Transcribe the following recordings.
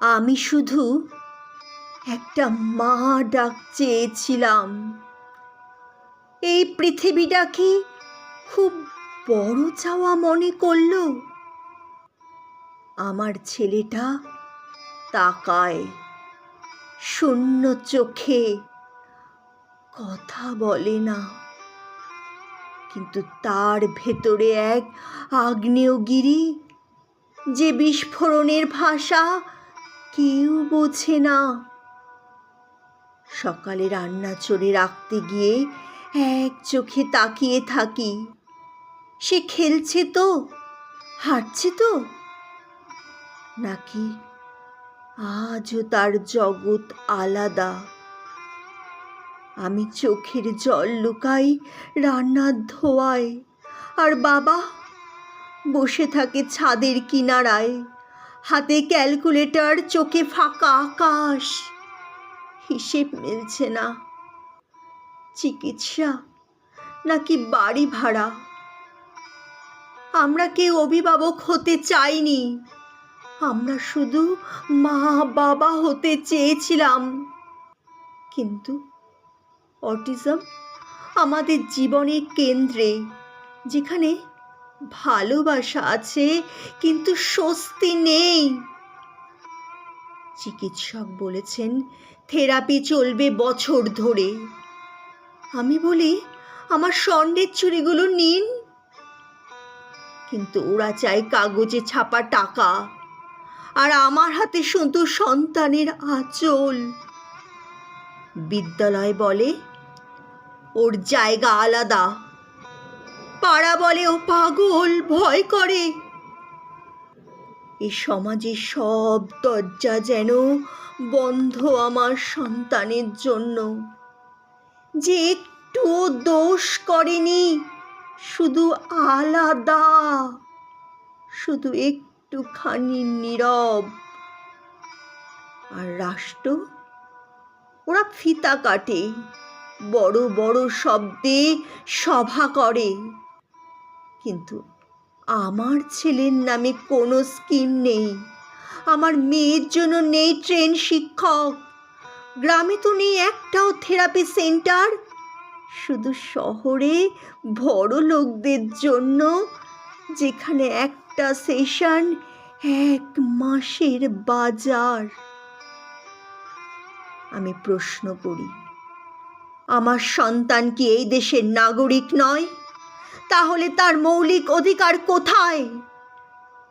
আমি শুধু একটা মা ডাক চেয়েছিলাম। এই পৃথিবীটা কি খুব বড় চাওয়া মনে করল? আমার ছেলেটা তাকায়, শূন্য চোখে কথা বলে না। কিন্তু তার ভেতরে এক আগ্নেয়গিরি, যে বিস্ফোরণের ভাষা কেউ বোঝে না। সকালে রান্না চড়ে রাখতে গিয়ে এক চোখে তাকিয়ে থাকি। সে খেলছে তো হাঁটছে তো। নাকি আজও তার জগৎ আলাদা। আমি চোখের জল লুকাই রান্নার ধোয়ায়, আর বাবা বসে থাকে ছাদের কিনারায়। হাতে ক্যালকুলেটর, চোখে ফাঁকা আকাশ। হিসেব মিলছে না। চিকিৎসা নাকি বাড়ি ভাড়া? আমরা কেউ অভিভাবক হতে চাইনি। আমরা শুধু মা, বাবা হতে চেয়েছিলাম। কিন্তু অটিজম আমাদের জীবনের কেন্দ্রে, যেখানে ভালোবাসা আছে, কিন্তু স্বস্তি নেই। চিকিৎসক বলেছেন, থেরাপি চলবে বছর ধরে। আমি বলি, আমার স্বর্ণের চুড়িগুলো নিন। কিন্তু ওরা চায় কাগজে ছাপা টাকা। আর আমার হাতে শুধু সন্তানের আঁচল। বিদ্যালয় বলে, ওর জায়গা আলাদা। পাড়া বলে ও পাগল, ভয় করে। এ সমাজে সব দরজা যেন বন্ধ আমার সন্তানের জন্য। যে একটুও দোষ করেনি, শুধু আলাদা, শুধু একটুখানি নীরব। আর রাষ্ট্র? ওরা ফিতা কাটে, বড় বড় শব্দে সভা করে। কিন্তু আমার ছেলের নামে কোনো স্কিম নেই। আমার মেয়ের জন্য নেই ট্রেন শিক্ষক। গ্রামে তো নেই একটাও থেরাপি সেন্টার। শুধু শহরে বড় লোকদের জন্য, যেখানে একটা সেশন এক মাসের বাজার। আমি প্রশ্ন করি, আমার সন্তান কি এই দেশের নাগরিক নয়? তাহলে তার মৌলিক অধিকার কোথায়?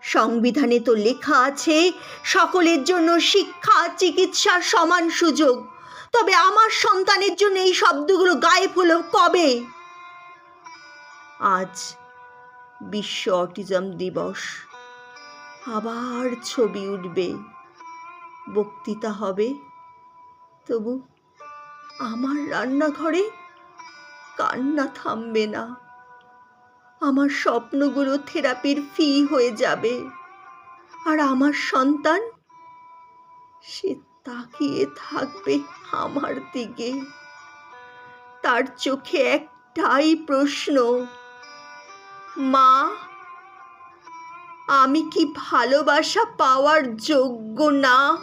সংবিধানে তো লেখা আছে, সকলের জন্য শিক্ষা চিকিৎসার সমান সুযোগ। তবে আমার সন্তানের জন্য এই শব্দগুলো গায়েব হলো কবে? আজ বিশ্ব অটিজম দিবস। আবার ছবি উঠবে। বক্তৃতা হবে। তবু আমার রান্নাঘরে কান্না থামবে না। আমার স্বপ্নগুলো থেরাপির ফি হয়ে যাবে। আর আমার সন্তান, সে তাকিয়ে থাকবে আমার দিকে। তার চোখে একটাই প্রশ্ন, মা, আমি কি ভালোবাসা পাওয়ার যোগ্য না?